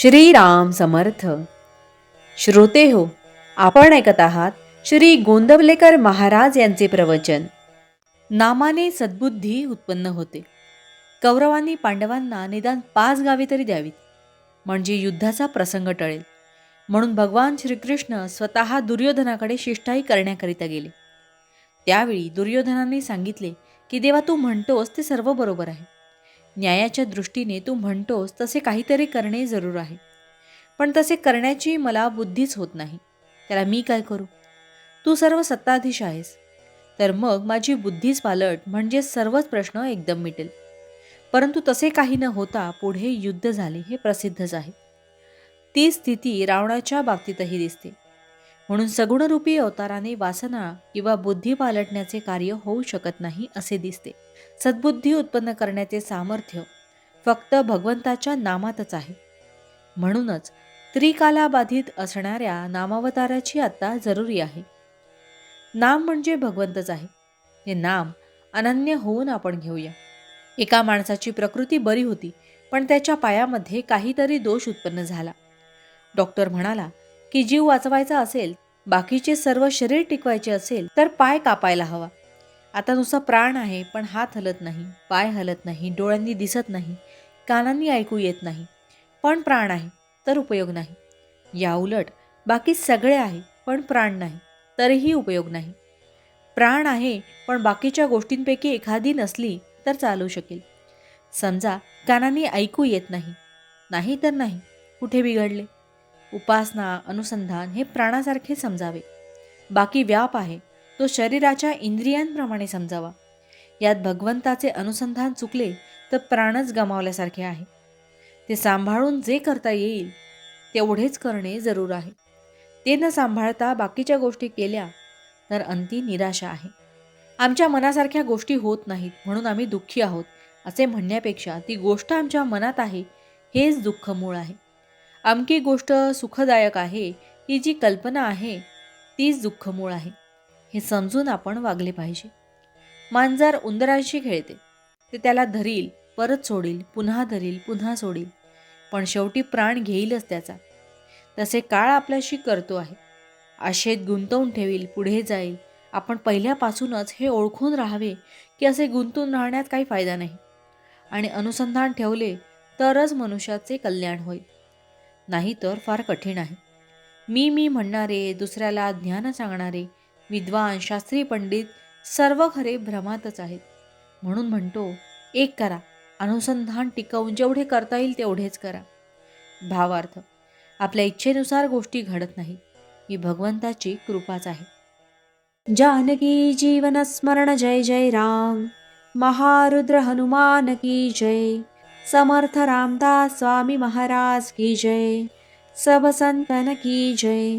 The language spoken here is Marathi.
श्रीराम समर्थ. श्रोते हो आपण ऐकत आहात श्री गोंदवलेकर महाराज यांचे प्रवचन. नामाने सद्बुद्धी उत्पन्न होते. कौरवांनी पांडवांना निदान पाच गावे तरी द्यावीत. म्हणजे युद्धाचा प्रसंग टळेल. म्हणून भगवान श्रीकृष्ण स्वतः दुर्योधनाकडे शिष्टाई करण्याकरिता गेले. त्यावेळी दुर्योधनाने सांगितले की देवा तू म्हणतोस ते सर्व बरोबर आहे. न्यायाच्या दृष्टीने तू म्हणतोस तसे काहीतरी करणे जरूर आहे. पण तसे करण्याची मला बुद्धीच होत नाही. त्याला मी काय करू? तू सर्व सत्ताधीश आहेस. तर मग माझी बुद्धीच पालट म्हणजे सर्वच प्रश्न एकदम मिटेल. परंतु तसे काही न होता पुढे युद्ध झाले हे प्रसिद्धच आहे. ती स्थिती रावणाच्या बाबतीतही दिसते. म्हणून सगुणरूपी अवताराने वासना किंवा बुद्धी पालटण्याचे कार्य होऊ शकत नाही असे दिसते. सद्बुद्धी उत्पन्न करण्याचे सामर्थ्य फक्त भगवंताच्या नामातच आहे. म्हणूनच त्रिकालाबाधित असणाऱ्या नामावताराची आत्ता जरुरी आहे. नाम म्हणजे भगवंतच आहे. हे नाम अनन्य होऊन आपण घेऊया. एका माणसाची प्रकृती बरी होती पण त्याच्या पायामध्ये काहीतरी दोष उत्पन्न झाला. डॉक्टर म्हणाला की जीव वाचवायचा असेल बाकीचे सर्व शरीर टिकवायचे असेल तर पाय कापायला हवा. आता नुसता प्राण आहे पण हात हलत नाही पाय हलत नाही डोळ्यांनी दिसत नाही कानांनी ऐकू येत नाही. पण प्राण आहे तर उपयोग नाही. याउलट बाकी सगळे आहे पण प्राण नाही तरीही उपयोग नाही. प्राण आहे पण बाकीच्या गोष्टींपैकी एखादी नसली तर चालू शकेल. समजा कानांनी ऐकू येत नाही. नाही तर नाही कुठे बिघडले? उपासना अनुसंधान हे प्राणासारखे समजावे. बाकी व्याप आहे तो शरीराच्या इंद्रियांप्रमाणे समजावा. यात भगवंताचे अनुसंधान चुकले तर प्राणच गमावल्यासारखे आहे. ते सांभाळून जे करता येईल तेवढेच करणे जरूर आहे. ते न सांभाळता बाकीच्या गोष्टी केल्या तर अंती निराशा आहे. आमच्या मनासारख्या गोष्टी होत नाहीत म्हणून आम्ही दुःखी आहोत असे म्हणण्यापेक्षा ती गोष्ट आमच्या मनात आहे हेच दुःख मूळ आहे. अमकी गोष्ट सुखदायक आहे ही जी कल्पना आहे तीच दुःख मूळ आहे. हे समजून आपण वागले पाहिजे. मांजर उंदरांशी खेळते. ते त्याला धरील परत सोडील पुन्हा धरील पुन्हा सोडील. पण शेवटी प्राण घेईलच त्याचा. तसे काळ आपल्याशी करतो आहे. आशेत गुंतवून ठेवील पुढे जाईल. आपण पहिल्यापासूनच हे ओळखून राहावे की असे गुंतून राहण्यात काही फायदा नाही. आणि अनुसंधान ठेवले तरच मनुष्याचे कल्याण होईल. नाही तर फार कठीण आहे. मी मी म्हणणारे दुसऱ्याला ज्ञान सांगणारे विद्वान शास्त्री पंडित सर्व खरे भ्रमातच आहेत. म्हणून म्हणतो एक करा अनुसंधान टिकवून जेवढे करता येईल तेवढेच करा. भावार्थ आपल्या इच्छेनुसार गोष्टी घडत नाही ही भगवंताची कृपाच आहे. जानकी जीवन स्मरण जय जय राम महारुद्र हनुमान की जय समर्थ रामदास स्वामी महाराज की जय सब संतन की जय